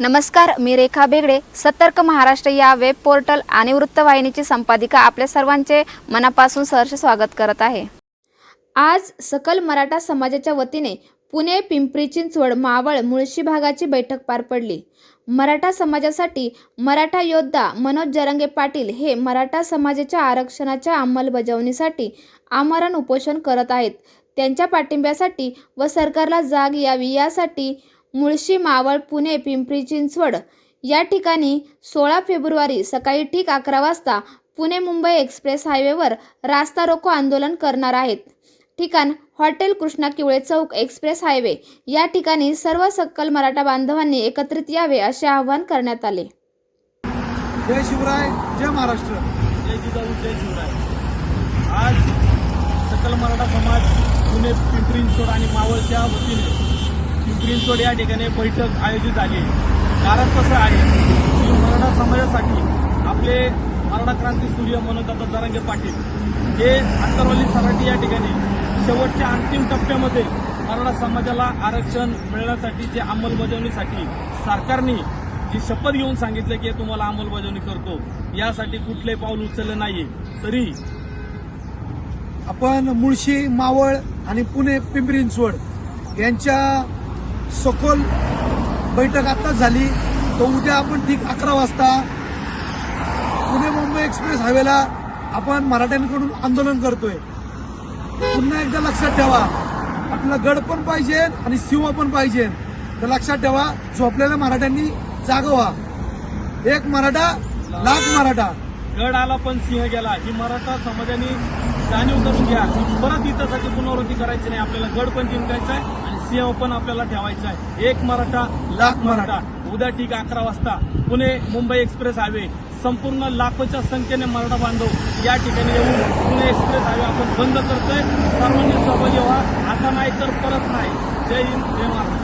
नमस्कार मी रेखा बेगडे. सतर्क महाराष्ट्र या वेब पोर्टल आणि वृत्तवाहिनीची संपादिका आपल्या सर्वांचे मनापासून सहर्ष स्वागत करत आहे. आज सकल मराठा समाजाच्या वतीने पुणे पिंपरी चिंचवड मावळ मुळशी भागाची बैठक पार पडली. मराठा समाजासाठी मराठा योद्धा मनोज जरंगे पाटील हे मराठा समाजाच्या आरक्षणाच्या अंमलबजावणीसाठी आमरण उपोषण करत आहेत. त्यांच्या पाठिंब्यासाठी व सरकारला जाग यावी यासाठी मुळशी मावळ पुणे पिंपरी चिंचवड या ठिकाणी सोळा फेब्रुवारी सकाळी ठीक अकरा वाजता पुणे मुंबई एक्सप्रेस हायवेवर रास्ता रोको आंदोलन करणार आहेत. ठिकाण हॉटेल कृष्णा किवळे चौक एक्सप्रेस हायवे या ठिकाणी सर्व सक्कल मराठा बांधवांनी एकत्रित यावे असे आवाहन करण्यात आले. जय शिवराय जय महाराष्ट्र. जय जिजाऊ जय शिवराय. आज सकल मराठा समाज पुणे पिंपरी चिंचवड आणि मावळच्या वतीने पिंपरी या ठिकाणी बैठक आयोजित झाली आहे. कारण कसं आहे की मराठा समाजासाठी आपले मराठा क्रांती सूर्य मनोदाता जरांगे पाटील हे आंतरवाली सराठी या ठिकाणी शेवटच्या अंतिम टप्प्यामध्ये मराठा समाजाला आरक्षण मिळण्यासाठी जे अंमलबजावणीसाठी सरकारने जी शपथ घेऊन सांगितलं की तुम्हाला अंमलबजावणी करतो यासाठी कुठले पाऊल उचललं नाहीये तरी आपण मुळशी मावळ आणि पुणे पिंपरी चिंचवड यांच्या सखोल बैठक आत्ताच झाली. तर उद्या आपण ठीक अकरा वाजता पुणे मुंबई एक्सप्रेस हायवेला आपण मराठ्यांकडून आंदोलन करतोय. पुन्हा एकदा लक्षात ठेवा आपला गड पण पाहिजे आणि सिंह पण पाहिजे. तर लक्षात ठेवा झोपलेल्या मराठ्यांनी जागवा एक मराठा लाख मराठा. गड आला पण सिंह गेला. ही मराठा समाजाने जाणीव करून घ्या परत इथंसाठी पुनरावृत्ती करायची नाही. आपल्याला गड पण जिंकायचा आहे आणि सिंह पण आपल्याला ठेवायचा आहे. एक मराठा लाख मराठा. उद्या ठीक अकरा वाजता पुणे मुंबई एक्सप्रेस हायवे. संपूर्ण लाखोच्या संख्येने मराठा बांधव या ठिकाणी येऊन पुणे एक्सप्रेस हायवे आपण बंद करतोय. सर्वांनी सहभागी व्हा. आता नाही तर परत नाही. जय हिंद जय महाराष्ट्र.